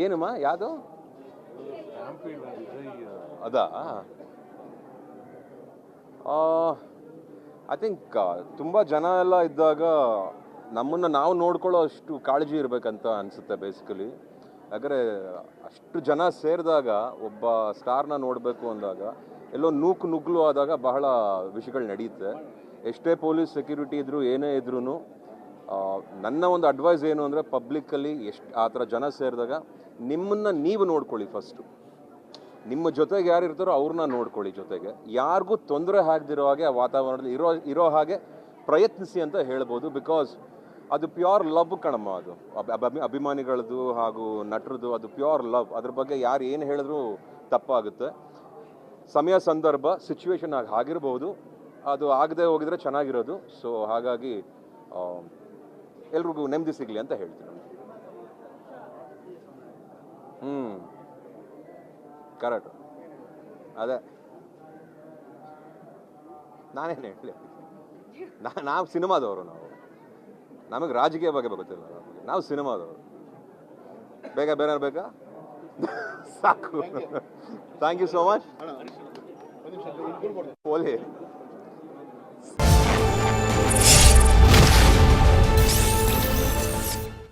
ಏನಮ್ಮ, ಯಾವುದು? ಅದಾ? ಐ ಥಿಂಕ್ ತುಂಬ ಜನ ಎಲ್ಲ ಇದ್ದಾಗ ನಮ್ಮನ್ನು ನಾವು ನೋಡ್ಕೊಳ್ಳೋ ಅಷ್ಟು ಕಾಳಜಿ ಇರಬೇಕಂತ ಅನಿಸುತ್ತೆ ಬೇಸಿಕಲಿ ಯಾಕಂದರೆ ಅಷ್ಟು ಜನ ಸೇರಿದಾಗ, ಒಬ್ಬ ಸ್ಟಾರ್ನ ನೋಡಬೇಕು ಅಂದಾಗ, ಎಲ್ಲೋ ನೂಕು ನುಗ್ಲು ಆದಾಗ ಬಹಳ ವಿಷಯಗಳು ನಡೆಯುತ್ತೆ ಎಷ್ಟೇ ಪೊಲೀಸ್ ಸೆಕ್ಯೂರಿಟಿ ಇದ್ದರೂ ಏನೇ ಇದ್ರೂ ನನ್ನ ಒಂದು ಅಡ್ವೈಸ್ ಏನು ಅಂದರೆ ಪಬ್ಲಿಕ್ಕಲ್ಲಿ ಎಷ್ಟು, ಆ ಥರ ಜನ ಸೇರಿದಾಗ ನಿಮ್ಮನ್ನು ನೀವು ನೋಡ್ಕೊಳ್ಳಿ ಫಸ್ಟು ನಿಮ್ಮ ಜೊತೆಗೆ ಯಾರು ಇರ್ತಾರೋ ಅವ್ರನ್ನ ನೋಡ್ಕೊಳ್ಳಿ ಜೊತೆಗೆ. ಯಾರಿಗೂ ತೊಂದರೆ ಆಗದಿರೋ ಹಾಗೆ ಆ ವಾತಾವರಣದಲ್ಲಿ ಇರೋ ಇರೋ ಹಾಗೆ ಪ್ರಯತ್ನಿಸಿ ಅಂತ ಹೇಳ್ಬೋದು ಬಿಕಾಸ್ ಅದು ಪ್ಯೂರ್ ಲವ್ ಕಣಮ್ಮ ಅದು. ಅಬ್- ಅಭಿಮಾನಿಗಳದ್ದು ಹಾಗೂ ನಟರದು ಅದು ಪ್ಯೂರ್ ಲವ್ ಅದ್ರ ಬಗ್ಗೆ ಯಾರು ಏನು ಹೇಳಿದ್ರು ತಪ್ಪಾಗುತ್ತೆ. ಸಮಯ, ಸಂದರ್ಭ ಸಿಚುವೇಶನ್ ಆಗಿ, ಆಗಿರ್ಬೋದು. ಅದು ಆಗದೆ ಹೋಗಿದ್ರೆ ಚೆನ್ನಾಗಿರೋದು. ಸೊ ಹಾಗಾಗಿ ಎಲ್ರಿಗೂ ನೆಮ್ಮದಿ ಸಿಗಲಿ ಅಂತ ಹೇಳ್ತೀನಿ. ಹ್ಞೂ ಕರೆಕ್ಟ್. ಅದೇ. ನಾನೇನು ಹೇಳಿ ನಾ ನಾವು ಸಿನಿಮಾದವರು ನಾವು. ನಮಗೆ ರಾಜಕೀಯ ಬಗ್ಗೆ ಗೊತ್ತಿಲ್ಲ ನಾವು ಸಿನಿಮಾದವರು. ಬೇಗ ಬೇರೆ ಬೇಕಾ? ಸಾಕು. Thank you so much Oli